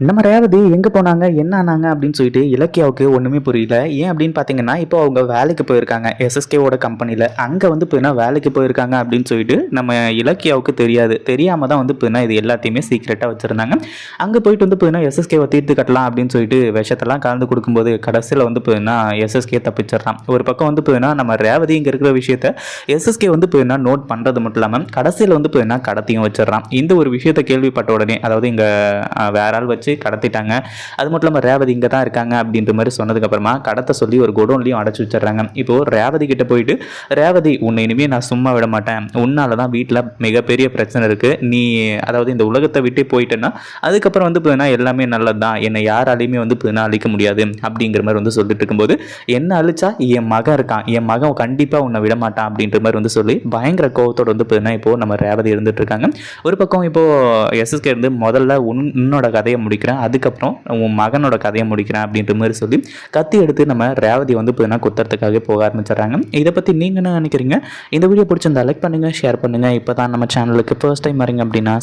நம்ம ரேவதி எங்கே போனாங்க என்ன ஆனாங்க அப்படின்னு சொல்லிட்டு இலக்கியாவுக்கு ஒன்றுமே புரியல. ஏன் அப்படின்னு பார்த்தீங்கன்னா இப்போ அவங்க வேலைக்கு போயிருக்காங்க எஸ்எஸ்கேவோட கம்பெனியில் அங்கே வந்து போயினா வேலைக்கு போயிருக்காங்க அப்படின்னு சொல்லிட்டு நம்ம இலக்கியாவுக்கு தெரியாது. தெரியாமல் தான் வந்து போயினா இது எல்லாத்தையுமே சீக்ரெட்டாக வச்சுருந்தாங்க. அங்கே போயிட்டு வந்து போயினா எஸ்எஸ்கேவை தீர்த்து கட்டலாம் அப்படின்னு சொல்லிட்டு விஷத்தெல்லாம் கலந்து கொடுக்கும்போது கடைசியில் வந்து போயினா எஸ்எஸ்கே தப்பிச்சிடறான். ஒரு பக்கம் வந்து போயினா நம்ம ரேவதி இங்கே இருக்கிற விஷயத்த எஸ்எஸ்கே வந்து போயினா நோட் பண்ணுறது மட்டும் இல்லாமல் கடைசியில் வந்து போயினா கடத்தையும் வச்சிடறான். இந்த ஒரு விஷயத்தை கேள்விப்பட்ட உடனே அதாவது இங்கே வேற ஆள் வச்சு கடத்திட்டாங்க. அது மட்டும் இல்லாமல் ரேவதி இங்கே தான் இருக்காங்க அப்படின்ற மாதிரி சொன்னதுக்கப்புறமா கடத்த சொல்லி ஒரு குடோன்லையும் அடைச்சி வச்சிடுறாங்க. இப்போது ரேவதி கிட்ட போயிட்டு ரேவதி உன்னை இனிமேல் நான் சும்மா விட மாட்டேன். உன்னால தான் வீட்டில் மிகப்பெரிய பிரச்சனை இருக்குது நீ அதாவது இந்த உலகத்தை விட்டு போயிட்டேன்னா அதுக்கப்புறம் வந்து பார்த்தீங்கன்னா எல்லாமே நல்லது தான் என்னை யாராலையுமே வந்து பார்த்தீங்கன்னா அழிக்க முடியாது. அப்படிங்கிற மாதிரி வந்து சொல்லிட்டு இருக்கும்போது என்ன அழிச்சா? என் மகன் இருக்கான். என் மகன் கண்டிப்பாக உன்னை விட மாட்டான். அப்படின்ற மாதிரி வந்து சொல்லி பயங்கர கோவத்தோட வந்து பார்த்தீங்கன்னா இப்போது நம்ம ரேவதி இருந்துட்டு இருக்காங்க. ஒரு பக்கம் இப்போது எஸ்எஸ்கே இருந்து முதல்ல உன் உன்னோட கதையை முடிக்கிறேன். அதுக்கப்புறம் உன் மகனோட கதையை முடிக்கிறேன் அப்படின்ற மாதிரி சொல்லி கத்தி எடுத்து நம்ம ரேவதி வந்து இப்போ குத்துறதுக்காக போக ஆரம்பிச்சிடுறாங்க. இதை பற்றி நீங்கள் என்ன நினைக்கிறீங்க? இந்த வீடியோ பிடிச்சிருந்தா லைக் பண்ணுங்கள் ஷேர் பண்ணுங்கள் இப்போ தான் நம்ம சேனலுக்கு ஃபர்ஸ்ட் டைம் வரீங்க அப்படின்னா